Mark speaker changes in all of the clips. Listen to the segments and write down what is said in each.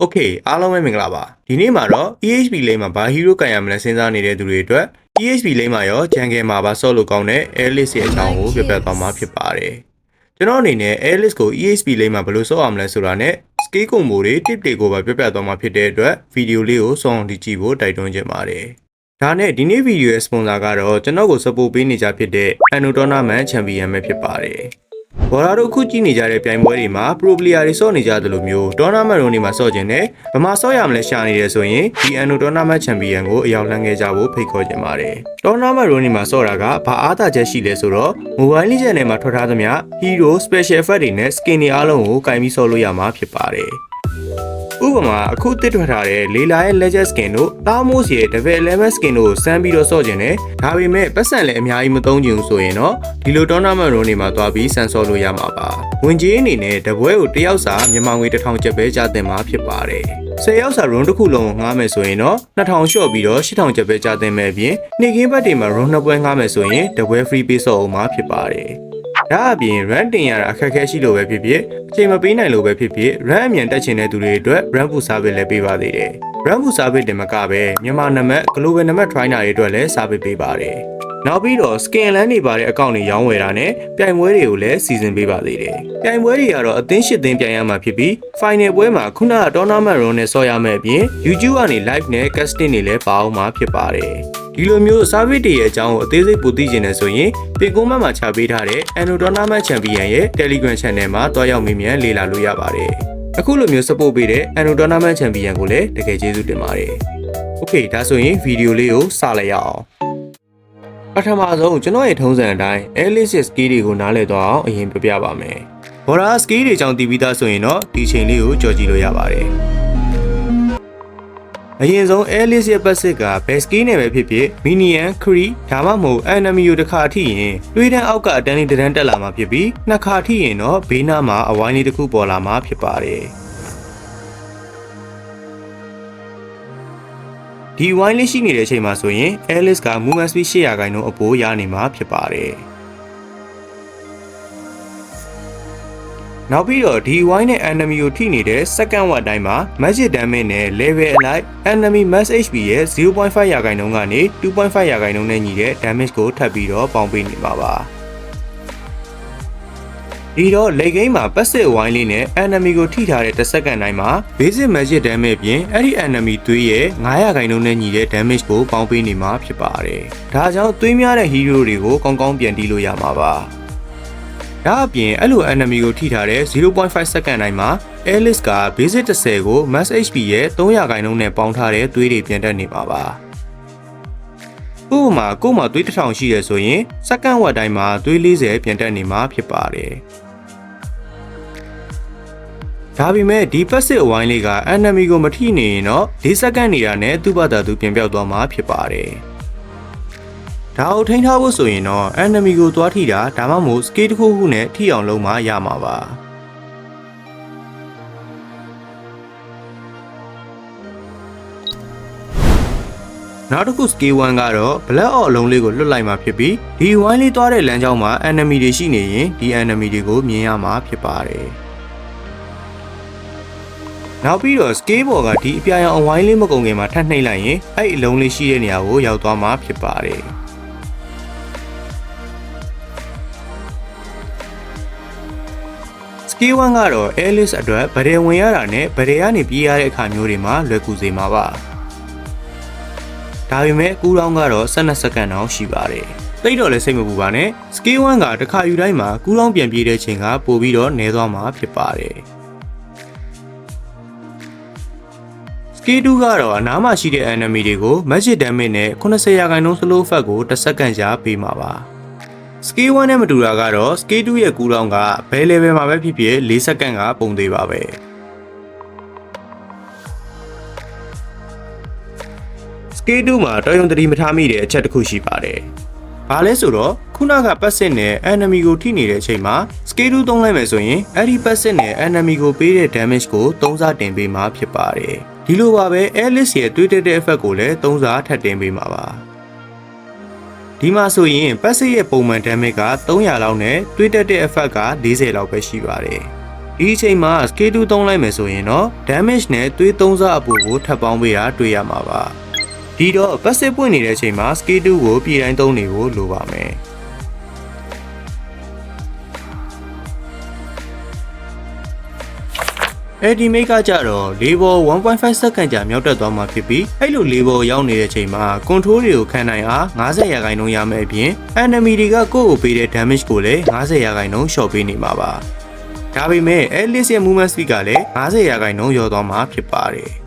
Speaker 1: โอเคအားလုံးပဲမင်္ဂလာပါဒီနေ့မှာတော့ EHP လိမ်းမှာဘာ hero ကန်ရမလဲစဉ်းစားနေတဲ့သူတွေအတွက် EHP လိမ်းမှာရော jungle မှာပါဆော့လို့ကောင်းတဲ့ Alice ရဲ့အကြောင်းကိုပြပြသွားမှာဖြစ်ပါတယ်ကျွန်တော်အနေနဲ့ Alice ကို EHP လိမ်းမှာဘယ်လိုဆော့အောင်လဲဆိုတာနဲ့ skill ကွန်ဘိုတွေ tip တွေကိုပါပြပြသွားမှာဖြစ်တဲ့အတွက်ဗီဒီယိုလေးကိုစောင့်အောင်ကြည့်ဖို့တိုက်တွန်းချင်ပါတယ်ဒါနဲ့ဒီနေ့ဗီဒီယိုရဲ့ sponsor ကတော့ကျွန်တော်ကို support ပေးနေကြဖြစ်တဲ့ Anno Tournament Champion ပဲဖြစ်ပါတယ်။ ဘော်ရာတို့ခုကြည့်နေကြတဲ့ပြိုင်ပွဲတွေမှာ pro player တွေဆော့နေကြသလိုမျိုး tournament တွေမှာဆော့ခြင်းနဲ့ဗမာဆော့ရမလဲရှာနေတယ်ဆိုရင်ဒီ Anno Tournament Champion ကိုအရောက်လှမ်းခဲ့ကြဖို့ဖိတ်ခေါ်ချင်ပါတယ်။ tournament တွေမှာဆော့တာကဘာအားသာချက်ရှိလဲဆိုတော့ mobile legend ထဲမှာထွက်ထားသမျှ hero special effect တွေနဲ့ skin တွေအားလုံးကိုကင်ပြီးဆော့လို့ရမှာဖြစ်ပါတယ်။ ဥပမာအခုတစ်ထွက်ထားတဲ့လေလာရဲ့ legend skin တို့တာမိုးစီရဲ့ level 11 skin တို့ကိုစမ်းပြီးတော့ဆော့ကျင်တယ်ဒါပေမဲ့ပတ်စံလည်းအများကြီးမသုံးချင်ဘူးဆိုရင်တော့ဒီလို tournament ရုံးတွေမှာသွားပြီးစမ်းဆော့လို့ရမှာပါဝင်ကြီးအနေနဲ့တပွဲကိုတယောက်စာမြန်မာငွေ1000ကျပ်ပဲကြားတင်မှာဖြစ်ပါတယ်10ယောက်စာ room တစ်ခုလုံးကိုငှားမယ်ဆိုရင်တော့2000လျှော့ပြီးတော့8000ကျပ်ပဲကြားတင်မယ်အပြင်နေ့ကင်းဘက်တွေမှာ room နှစ်ပွဲငှားမယ်ဆိုရင်တပွဲ free ပေးဆော့အောင်မှာဖြစ်ပါတယ် ဒါအပြင် run တင်ရတာအခက်အခဲရှိလို့ပဲဖြစ်ဖြစ်အချိန်မပေးနိုင်လို့ပဲဖြစ်ဖြစ် run အမြန်တက်ချင်တဲ့သူတွေအတွက် run food service လည်းပေးပါသေးတယ်။ run food service တင်မကပဲမြန်မာနံပါတ် global နံပါတ် trainer တွေအတွက်လည်း service ပေးပါတယ်။နောက်ပြီးတော့ skin လန်းနေပါတဲ့အကောင့်တွေရောင်းဝယ်တာနဲ့ပြိုင်ပွဲတွေကိုလည်းစီစဉ်ပေးပါသေးတယ်။ပြိုင်ပွဲတွေကတော့အသင်းရှစ်သင်းပြိုင်ရမှာဖြစ်ပြီး final ပွဲမှာခုနက tournament run နဲ့ဆော့ရမယ့်အပြင် YouTube ကနေ live နဲ့ casting တွေလည်းပါအောင်မှာဖြစ်ပါတယ်။ ဒီလိုမျိုး service တွေရဲ့အကြောင်းကိုအသေးစိတ်ပိုသိချင်တယ်ဆိုရင်ပေကုန်းမတ်မှာချပေးထားတဲ့ Anno Tournament Champion ရဲ့ Telegram Channel မှာတွားရောက်မေးမြန်းလေ့လာလို့ရပါတယ်။အခုလိုမျိုး support ပေးတဲ့ Anno Tournament Champion ကိုလည်းတကယ်ကျေးဇူးတင်ပါတယ်။ Okay ဒါဆိုရင်ဗီဒီယိုလေးကိုစလိုက်ရအောင်။ပထမဆုံးကျွန်တော်ရဲ့ထုံးစံအတိုင်း Alice skill တွေကိုနားလည်သွားအောင်အရင်ပြပြပါမယ်။ Bora skill တွေအကြောင်းသိပြီးသားဆိုရင်တော့ဒီချိန်လေးကိုကြော်ကြည့်လို့ရပါတယ်။ အရင်ဆုံး Alice ရဲ့ပတ်စစ်က best key နဲ့ပဲဖြစ်ဖြစ် minion cree ဒါမှမဟုတ် enemy ကိုတစ်ခါထိရင်တွေးတန်းအောက်ကအတန်းလေးတစ်တန်းတက်လာမှာဖြစ်ပြီးနှစ်ခါထိရင်တော့ဘေးနားမှာအဝိုင်းလေးတစ်ခုပေါ်လာမှာဖြစ်ပါတယ်ဒီဝိုင်းလေးရှိနေတဲ့အချိန်မှာဆိုရင် Alice က movement speed 800ခိုင်နှုန်းအပိုးရနေမှာဖြစ်ပါတယ် နောက်ပြီးတော့ဒီဝိုင်းနဲ့ enemy ကိုထိနေတဲ့ second ward တိုင်းမှာ magic damage နဲ့ level အလိုက် enemy max HP ရဲ့0.5ရာခိုင်နှုန်းကနေ2.5ရာခိုင်နှုန်းနဲ့ညီတဲ့ damage ကိုထပ်ပြီးတော့ပေါင်းပေးနေမှာပါဒီတော့လေဂိမ်းမှာ passive wine လေးနဲ့ enemy ကိုထိထားတဲ့တစ်စက္ကန့်တိုင်းမှာ basic magic damage ပြင်အဲ့ဒီ enemy သွေးရဲ့900ခိုင်နှုန်းနဲ့ညီတဲ့ damage ကိုပေါင်းပေးနေမှာဖြစ်ပါတယ်။ဒါကြောင့်သွေးများတဲ့ hero တွေကိုကောင်းကောင်းပြန်တီးလို့ရမှာပါ။ ဒါအပြင်အဲ့လို enemy ကိုထိထားတဲ့0.5စက္ကန့်တိုင်းမှာ Alice က basic 10ကို max HP ရဲ့300ခိုင်နှုန်းနဲ့ပေါင်းထားတဲ့သွေးတွေပြန်တက်နေပါပါဥပမာကို့မှာသွေးတစ်ထောင်ရှိရဆိုရင်စက္ကန့်ဝက်တိုင်းမှာသွေး40ပြန်တက်နေမှာဖြစ်ပါတယ်ဒါပေမဲ့ဒီ passive အဝိုင်းလေးက enemy ကိုမထိနေရင်တော့၄စက္ကန့်နေတာနဲ့သူ့ဘာသာသူပြန်ပြောက်သွားမှာဖြစ်ပါတယ် ဒါကိုထိန်းထားဖို့ဆိုရင်တော့ enemy ကိုသွားထိတာဒါမှမဟုတ် scale တစ်ခုခုနဲ့ထိအောင်လုပ်မှရမှာပါ။။နောက်တစ်ခု scale 1ကတော့ black out အလုံးလေးကိုလွတ်လိုက်မှာဖြစ်ပြီးဒီ wine လေးသွားတဲ့လမ်းကြောင်းမှာ enemy တွေရှိနေရင်ဒီ enemy တွေကိုမြင်ရမှာဖြစ်ပါတယ်။နောက်ပြီးတော့ scale ပေါ်ကဒီအပြာရောင်အဝိုင်းလေးမကုန်ခင်မှာထပ်နှိပ်လိုက်ရင်အဲ့အလုံးလေးရှိတဲ့နေရာကိုရောက်သွားမှာဖြစ်ပါတယ်။ စကီဝမ်ကတော့ Alice အတွက်ဗရေဝင်ရတာနဲ့ဗရေကနေပြေးရတဲ့အခါမျိုးတွေမှာလွယ်ကူစေမှာပါဒါပေမဲ့ကူးတောင်းကတော့12စက္ကန့်တောင်ရှိပါတယ်တိတ်တော့လည်းစိတ်မပူပါနဲ့စကီဝမ်ကတစ်ခါယူတိုင်းမှာကူးတောင်းပြန်ပြေးတဲ့ချိန်ကပိုပြီးတော့နည်းသွားမှာဖြစ်ပါတယ်စကီတူကတော့အနားမှာရှိတဲ့ enemy တွေကို magic damage နဲ့80ရာခိုင်နှုန်း slow effect ကိုတစ်စက္ကန့်ကြာပေးမှာပါ စကီ1နဲ့မတူတာကတော့စကီ2ရဲ့ကူလောင်းကဘယ် level မှာပဲဖြစ်ဖြစ်4စက္ကန့်ကပုံသေးပါပဲစကီ2မှာတော်ရုံတတိမထားမိတဲ့အချက်တစ်ခုရှိပါတယ်။ဘာလဲဆိုတော့ခုနကပတ်စစ်နဲ့ enemy ကိုထိနေတဲ့အချိန်မှာစကီ2သုံးလိုက်မယ်ဆိုရင်အဲ့ဒီပတ်စစ်နဲ့ enemy ကိုပေးတဲ့ damage ကို3စားတင်ပေးမှာဖြစ်ပါတယ်။ဒီလိုပါပဲ Alice ရဲ့တွေးတက်တဲ့ effect ကိုလည်း3စားထပ်တင်ပေးမှာပါ။ ဒီမှာဆိုရင် passive ရဲ့ပုံမှန် damage က300လောက်နဲ့တွေးတက်တဲ့ effect က40လောက်ပဲရှိပါတယ်ဒီအချိန်မှာ scale 2သုံးလိုက်မယ်ဆိုရင်တော့ damage နဲ့သွေးသုံးစားအပူကိုထပ်ပေါင်းပေးတာတွေ့ရမှာပါဒီတော့ passive ပွင့်နေတဲ့အချိန်မှာ scale 2ကိုပြည်တိုင်းသုံးနေဖို့လိုပါမယ် အဲဒီမိတ်ကကြတော့၄ဘော1.5စက္ကန့်ကြာမြောက်တက်သွားမှာဖြစ်ပြီးအဲ့လို၄ဘောရောက်နေတဲ့အချိန်မှာ control တွေကိုခံနိုင်အား90ရာခိုင်နှုန်းရမယ့်အပြင် enemy တွေကကိုယ့်ကိုပေးတဲ့ damage ကိုလည်း90ရာခိုင်နှုန်း short ပေးနေမှာပါဒါပေမဲ့ Alice ရဲ့ movement speed ကလည်း90ရာခိုင်နှုန်းကျော်သွားမှာဖြစ်ပါတယ်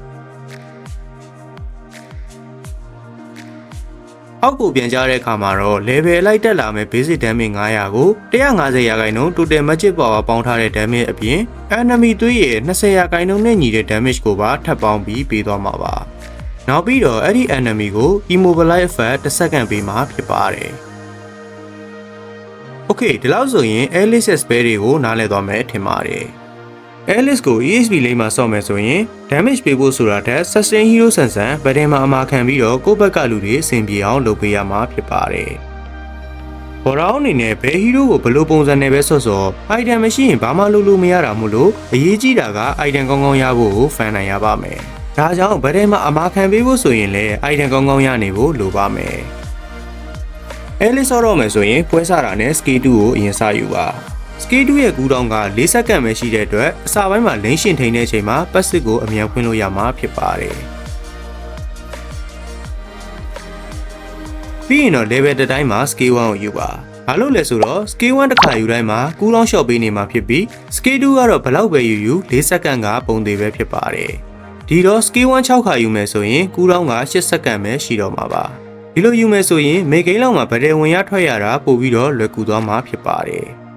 Speaker 1: အောက်ကိုပြန်ကြတဲ့အခါမှာတော့ level လိုက်တက်လာမဲ့ basic damage 900ကို150ရာခိုင်နှုန်း total magic power ပေါင်းထားတဲ့ damage အပြင် enemy သွေးရဲ့20ရာခိုင်နှုန်းနဲ့ညီတဲ့ damage ကိုပါထပ်ပေါင်းပြီးပေးသွားမှာပါ။နောက်ပြီးတော့အဲ့ဒီ enemy ကို immobilize effect တစ်စက္ကန့်ပေးမှာဖြစ်ပါတယ်။ Okay ဒီလောက်ဆိုရင် Alice spell တွေကိုနားလည်သွားမယ်ထင်ပါတယ်။ Alice ကို EXP လိမ့်မှာဆော့မယ်ဆိုရင် damage ပေးဖို့ဆိုတာထက် sustain hero ဆန်ဆန်ဗဒင်မှာအမာခံပြီးတော့ကိုယ့်ဘက်ကလူတွေအဆင်ပြေအောင်လုပ်ပေးရမှာဖြစ်ပါတယ်။ဘော်ရောင်းအနေနဲ့ဘယ် hero ကိုဘယ်လိုပုံစံနဲ့ပဲဆော့ဆော့ item မရှိရင်ဘာမှလုပ်လို့မရတာမို့လို့အရေးကြီးတာက item ကောင်းကောင်းရဖို့ကိုဖန်နိုင်ရပါမယ်။ဒါကြောင့်ဗဒင်မှာအမာခံပေးဖို့ဆိုရင်လည်း item ကောင်းကောင်းရနေဖို့လိုပါမယ်။ Alice ဆော့တော့မယ်ဆိုရင်ပွဲစားတာနဲ့ skill 2ကိုအရင်စယူပါ။ Skate 2ရဲ့ကူးတောင်းက၄စက္ကန့်ပဲရှိတဲ့အတွက်အစာပိုင်းမှာလင်းရှင်ထိန်တဲ့အချိန်မှာပတ်စစ်ကိုအမြန်ဖွင့်လို့ရမှာဖြစ်ပါတယ်။ပြီးရင်တော့ level တစ်တိုင်းမှာ scale 1ကိုယူပါ။ဘာလို့လဲဆိုတော့ scale 1တစ်ခါယူတိုင်းမှာကူးလောင်း shot ပေးနေမှာဖြစ်ပြီး scale 2ကတော့ဘယ်လောက်ပဲယူယူ၄စက္ကန့်ကပုံသေးပဲဖြစ်ပါတယ်။ဒီတော့ scale 1 6ခါယူမယ်ဆိုရင်ကူးလောင်းက8စက္ကန့်ပဲရှိတော့မှာပါ။ဒီလိုယူမယ်ဆိုရင်မေကိန်းလောက်မှာဗဒယ်ဝင်ရထွက်ရတာပို့ပြီးတော့လွယ်ကူသွားမှာဖြစ်ပါတယ်။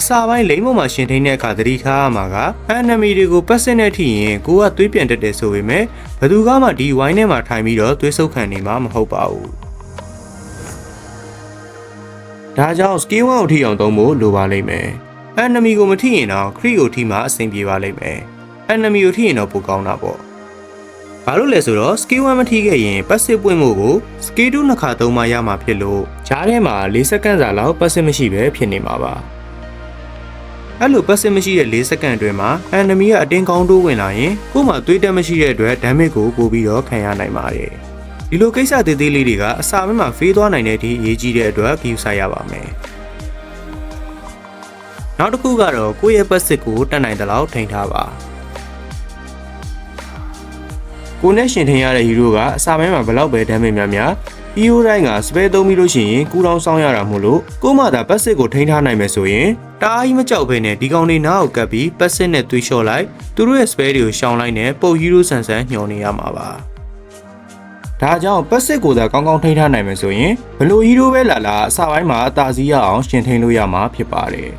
Speaker 1: အစာပိုင်းလိမ့်ပေါ်မှာရှင်ထိန်တဲ့အခါသတိထားရမှာက enemy တွေကိုပတ်စစ်နဲ့ထိရင်ကိုကသွေးပြန်တက်တယ်ဆိုပေမဲ့ဘယ်သူကမှဒီဝိုင်းထဲမှာထိုင်ပြီးတော့သွေးဆုပ်ခံနေမှာမဟုတ်ပါဘူးဒါကြောင့် skill 1ကိုထိအောင်သုံးဖို့လိုပါလိမ့်မယ် enemy ကိုမထိရင်တော့ crit ကိုထိမှအဆင်ပြေပါလိမ့်မယ် enemy ကိုထိရင်တော့ပိုကောင်းတာပေါ့ဘာလို့လဲဆိုတော့ skill 1မထိခဲ့ရင် passive ပွင့်မှုကို skill 2နှစ်ခါသုံးမှရမှာဖြစ်လို့ဂျားထဲမှာ4စက္ကန့်စာလောက် passive မရှိပဲဖြစ်နေမှာပါ အဲ့လိုပတ်စစ်မရှိတဲ့၄စက္ကန့်အတွင်းမှာ enemy ကအတင်းကောင်းတိုးဝင်လာရင်ကို့မှာသွေးတက်မရှိတဲ့အတွက် damage ကိုပို့ပြီးတော့ခံရနိုင်ပါတယ်။ဒီလိုကိစ္စသေးသေးလေးတွေကအစာမင်းမှာဖေးသွားနိုင်တဲ့အထိအရေးကြီးတဲ့အတွက် view ဆိုင်ရပါမယ်။နောက်တစ်ခုကတော့ကိုယ့်ရဲ့ပတ်စစ်ကိုတက်နိုင်တဲ့လောက်ထိန်းထားပါ။ကိုနဲ့ရှင်ထင်ရတဲ့ဟီးရိုးကအစာပိုင်းမှာဘလောက်ပဲ damage များများ ဟီးရိုးတိုင်းကစပယ်သုံးပြီးလို့ရှိရင်ကူတောင်းဆောင်ရတာမို့လို့ကို့မှသာပတ်စစ်ကိုထိန်းထားနိုင်မယ်ဆိုရင်တအားကြီးမကြောက်ဘဲနဲ့ဒီကောင်တွေနားကိုကပ်ပြီးပတ်စစ်နဲ့သွေးလျှော့လိုက်သူတို့ရဲ့ spell တွေကိုရှောင်လိုက်နဲ့ပုတ်ဟီးရိုးဆန်ဆန်ညှော်နေရမှာပါဒါကြောင့်ပတ်စစ်ကိုသာကောင်းကောင်းထိန်းထားနိုင်မယ်ဆိုရင်ဘလို့ဟီးရိုးပဲလာလာအစပိုင်းမှာအသာစီးရအောင်ရှင်ထိန်လို့ရမှာဖြစ်ပါတယ်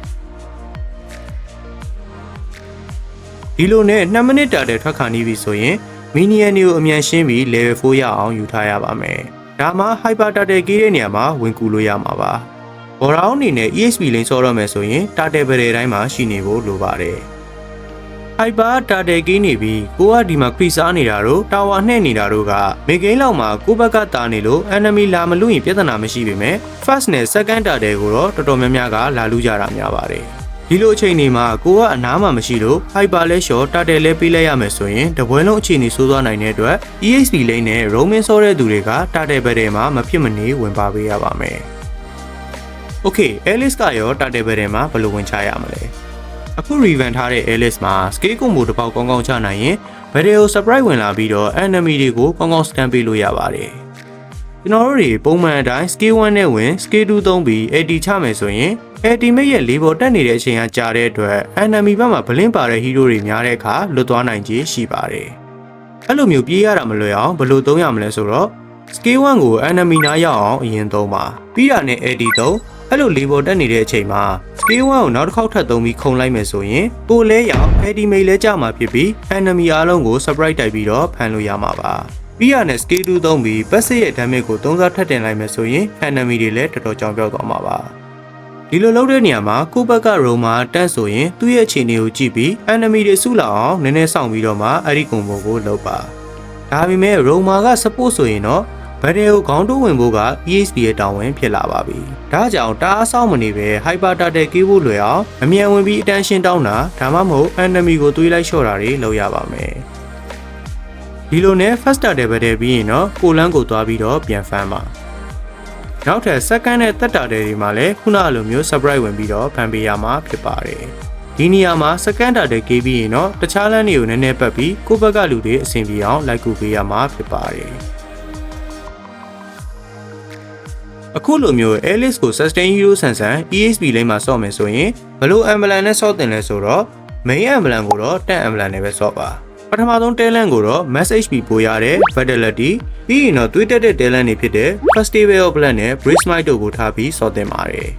Speaker 1: ဒီလိုနဲ့2မိနစ်တာတဲ့ထွက်ခါနေပြီဆိုရင်မီနီယန်တွေကိုအမြန်ရှင်းပြီး level 4ရအောင်ယူထားရပါမယ် ဒါမှ hyper turtle ကေးတဲ့နေရာမှာဝင်ကူလို့ရမှာပါ။ဘော်ရောင်းအနေနဲ့ EXP လိန်ဆော့ရမယ်ဆိုရင် turtle ပရေတိုင်းမှာရှိနေဖို့လိုပါတယ်။ hyper turtle ကေးနေပြီးကိုကဒီမှာ crease စားနေတာတို့ tower နှဲ့နေတာတို့ကမေကိန်းလောက်မှာကိုဘက်ကတာနေလို့ enemy လာမလို့ရင်ပြဿနာမရှိပေမဲ့ first နဲ့ second turtle ကိုတော့တော်တော်များများကလာလူကြတာများပါတယ်။ ဒီလိုအချိန်တွေမှာကိုကအနားမှာမရှိလို့ hyper လဲလျှော်တာတယ်လဲပေးလိုက်ရမယ်ဆိုရင်တပွဲလုံးအခြေအနေဆိုးသွားနိုင်တဲ့အတွက် EXP လိမ့်နဲ့ roaming ဆောတဲ့သူတွေကတာတယ်ဘက်ထဲမှာမဖြစ်မနေဝင်ပါပေးရပါမယ်။ Okay Alice ကရောတာတယ်ဘက်ထဲမှာဘယ်လိုဝင်ချရမလဲ။အခု revamp ထားတဲ့ Alice မှာ scale ကိုမို့တစ်ပေါက်ကောင်းကောင်းချနိုင်ရင်ဘယ်တွေကို surprise ဝင်လာပြီးတော့ enemy တွေကိုကောင်းကောင်း scan ပေးလို့ရပါတယ်။ကျွန်တော်တို့တွေပုံမှန်အတိုင်း scale 1နဲ့ဝင် scale 2သုံးပြီး AD ချမယ်ဆိုရင် ultimate ရဲ့လေးပေါ်တက်နေတဲ့အချိန်ကကြာတဲ့အတွက် enemy ဘက်မှာဘလင်းပါတဲ့ hero တွေများတဲ့အခါလွတ်သွားနိုင်ခြင်းရှိပါတယ်။အဲ့လိုမျိုးပြေးရတာမလွယ်အောင်ဘယ်လိုသုံးရမလဲဆိုတော့ scale 1ကို enemy နားရောက်အောင်အရင်သုံးပါ။ပြီးတာနဲ့ AD သုံးအဲ့လိုလေးပေါ်တက်နေတဲ့အချိန်မှာ scale 1ကိုနောက်တစ်ခေါက်ထပ်သုံးပြီးခုံလိုက်မယ်ဆိုရင်ပိုလဲရောက် ultimate လဲကြမှာဖြစ်ပြီး enemy အားလုံးကို surprise တိုက်ပြီးတော့ဖမ်းလို့ရမှာပါ။ပြီးရနဲ့ scale 2သုံးပြီး passive ရဲ့ damage ကိုသုံးစားထပ်တင်လိုက်မယ်ဆိုရင် enemy တွေလည်းတော်တော်ကြောင်ပြောက်သွားမှာပါ ဒီလိုလုပ်တဲ့နေရာမှာကိုဘက်ကရိုမာတက်ဆိုရင်သူ့ရဲ့အခြေအနေကိုကြည့်ပြီး enemy တွေစုလောက်အောင်နည်းနည်းစောင့်ပြီးတော့မှအဲ့ဒီကွန်ဘိုကိုလုပ်ပါဒါပေမဲ့ရိုမာက support ဆိုရင်တော့ဘတ်တယ်ကိုခေါင်းတိုးဝင်ဖို့က ESP ရဲ့တာဝန်ဖြစ်လာပါပြီ။ဒါကြောင့်တအားဆောက်မနေပဲ Hyper Data ကေးဖို့လွယ်အောင်အမြန်ဝင်ပြီး attention တောင်းတာဒါမှမဟုတ် enemy ကိုတွေးလိုက်လျှော့တာတွေလုပ်ရပါမယ်။ဒီလိုနဲ့ first data ဘတ်တယ်ပြီးရင်တော့ကိုလန်းကိုသွားပြီးတော့ပြန်ဖမ်းပါ။ နောက်ထပ် second နဲ့တက်တာတွေမှာလည်းခုနလိုမျိုး surprise ဝင်ပြီးတော့ဖန်ပေးရမှာဖြစ်ပါတယ်။ဒီနေရာမှာ second data ကေးပြီးရင်တော့တခြားလမ်းတွေကိုနည်းနည်းပတ်ပြီးကိုယ့်ဘက်ကလူတွေအဆင်ပြေအောင်လိုက်ကူပေးရမှာဖြစ်ပါတယ်။အခုလိုမျိုး Alice ကို sustain hero ဆန်ဆန် ESP လိမ့်မှာဆော့မယ်ဆိုရင်ဘလို့ ambulance နဲ့ဆော့တင်လဲဆိုတော့ main ambulance ကိုတော့10 ambulance နဲ့ပဲဆော့ပါ ပထမဆုံး talent ကိုတော့ mass HP ပိုရတဲ့ vitality ပြီးရင်တော့တွေးတက်တဲ့ talent တွေဖြစ်တဲ့ festival of blood နဲ့ brace smite တို့ကိုထားပြီးဆော့တင်ပါတယ်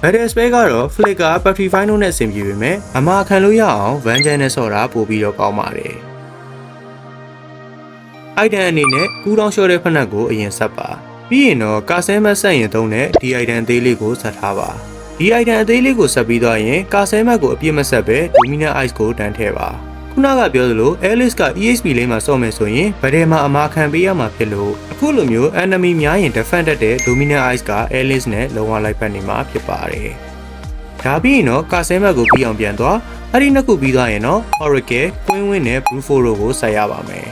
Speaker 1: Battle spell ကတော့ flicker petrify တို့နဲ့ဆင်ပြေပေမဲ့အမှားခံလို့ရအောင် vengeance နဲ့ဆော့တာပို့ပြီးတော့ကောင်းပါတယ် item အနေနဲ့ကူးတောင်းလျှော့တဲ့ဖက်နှက်ကိုအရင်ဆက်ပါပြီးရင်တော့ကာဆဲမတ်ဆက်ရင်သုံးတဲ့ဒီ item အသေးလေးကိုဆက်ထားပါဒီ item အသေးလေးကိုဆက်ပြီးတော့ရင်ကာဆဲမတ်ကိုအပြည့်မဆက်ပဲ dominant ice ကိုတန်းထည့်ပါ ခုနကပြောသလို Alice က EXP လေးမှာဆော့မယ်ဆိုရင်ဗဒဲမှာအမာခံပေးရမှာဖြစ်လို့အခုလိုမျိုး enemy များရင် defend တတ်တဲ့ dominant ice က Alice နဲ့လုံးဝလိုက်ပတ်နေမှာဖြစ်ပါတယ်ဒါပြီးရင်တော့ကာဆဲမတ်ကိုပြီးအောင်ပြန်သွားအဲ့ဒီနှစ်ခုပြီးသွားရင်တော့ Oracle, Queen Win နဲ့ Blue Foro ကိုဆက်ရပါမယ်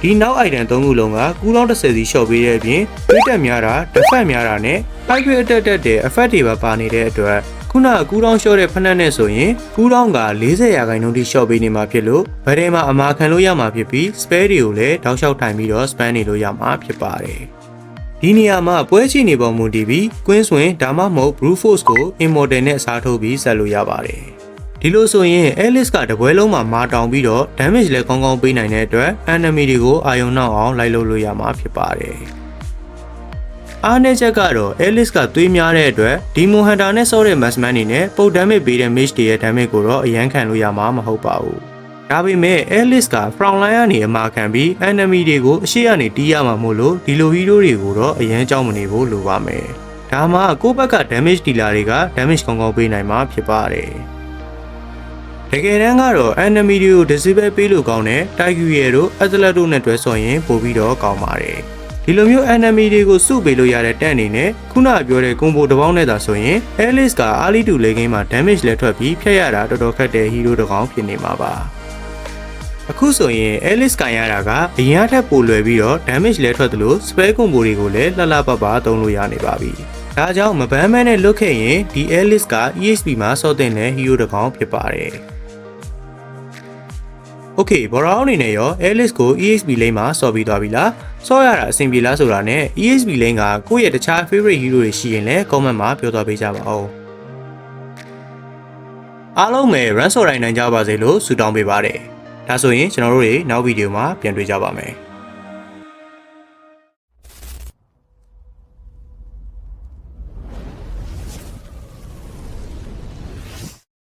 Speaker 1: ဒီနောက် item ၃ခုလုံးကကူးလောင်း30စီလျှော့ပေးတဲ့အပြင်တွေးတက်များတာ defend များတာနဲ့ fight rate အတက်တက်တဲ့ effect တွေပါပါနေတဲ့အတွက် ခုနကကူးတောင်းလျှော့တဲ့ဖက်နှက်နဲ့ဆိုရင်ကူးတောင်းက40ရာခိုင်နှုန်းထိလျှော့ပေးနေမှာဖြစ်လို့ဗဒဲမှာအမာခံလို့ရမှာဖြစ်ပြီး spare တွေကိုလည်းတောက်လျှောက်ထိုင်ပြီးတော့ span နေလို့ရမှာဖြစ်ပါတယ်ဒီနေရာမှာပွဲချီနေပုံမူတည်ပြီး Queen Swing ဒါမှမဟုတ် Brute Force ကို Immortal နဲ့အစားထိုးပြီးဆက်လို့ရပါတယ်ဒီလိုဆိုရင် Alice ကတပွဲလုံးမှာမာတောင်ပြီးတော့ damage လည်းကောင်းကောင်းပေးနိုင်တဲ့အတွက် enemy တွေကိုအာရုံနှောက်အောင်လိုက်လုပ်လို့ရမှာဖြစ်ပါတယ် အားနည်းချက်ကတော့ Alice ကသွေးများတဲ့အတွက် Demon Hunter နဲ့ဆော့တဲ့ Massman နေနဲ့ပုတ် damage ပေးတဲ့ Mage တွေရဲ့ damage ကိုတော့အရန်ခံလို့ရမှာမဟုတ်ပါဘူး။ဒါပေမဲ့ Alice က front line ကနေအမာခံပြီး enemy တွေကိုအရှိကနေတီးရမှာမို့လို့ဒီလို hero တွေကိုတော့အရန်ကြောက်မနေဖို့လိုပါမယ်။ဒါမှကိုယ့်ဘက်က damage dealer တွေက damage ကောင်းကောင်းပေးနိုင်မှာဖြစ်ပါတယ်။တကယ်တမ်းကတော့ enemy တွေကို disable ပေးလို့ကောင်းတဲ့ Tiger ရဲ့တို့ Atlas တို့နဲ့တွဲဆော်ရင်ပိုပြီးတော့ကောင်းပါတယ်။ ဒီလိုမျိုး enemy တွေကိုစုပေးလို့ရတဲ့တက်အနေနဲ့ခုနပြောတဲ့ combo တစ်ပေါင်းနဲ့သာဆိုရင် Alice က early to late game မှာ damage လဲထွက်ပြီးဖျက်ရတာတော်တော်ခက်တဲ့ hero တစ်ကောင်ဖြစ်နေမှာပါအခုဆိုရင် Alice ကန်ရတာကအရင်အထက်ပိုလွယ်ပြီးတော့ damage လဲထွက်သလို spell combo တွေကိုလည်းလှလှပပသုံးလို့ရနေပါပြီဒါကြောင့်မပန်းမဲနဲ့လွတ်ခဲ့ရင်ဒီ Alice က EXP မှာစော့တဲ့ hero တစ်ကောင်ဖြစ်ပါတယ် Okay ဘော်ရောင်းအနေနဲ့ရော Alice ကို ESB လိမ့်မှာဆော်ပြီးသွားပြီလားဆော့ရတာအဆင်ပြေလားဆိုတာနဲ့ ESB လိမ့်ကကိုယ့်ရဲ့တခြား favorite hero တွေရှိရင်လည်း comment မှာပြောသွားပေးကြပါဦးအားလုံးပဲ run ဆော်တိုင်းနိုင်ကြပါစေလို့ဆုတောင်းပေးပါတယ်ဒါဆိုရင်ကျွန်တော်တို့တွေနောက်ဗီဒီယိုမှာပြန်တွေ့ကြပါမယ်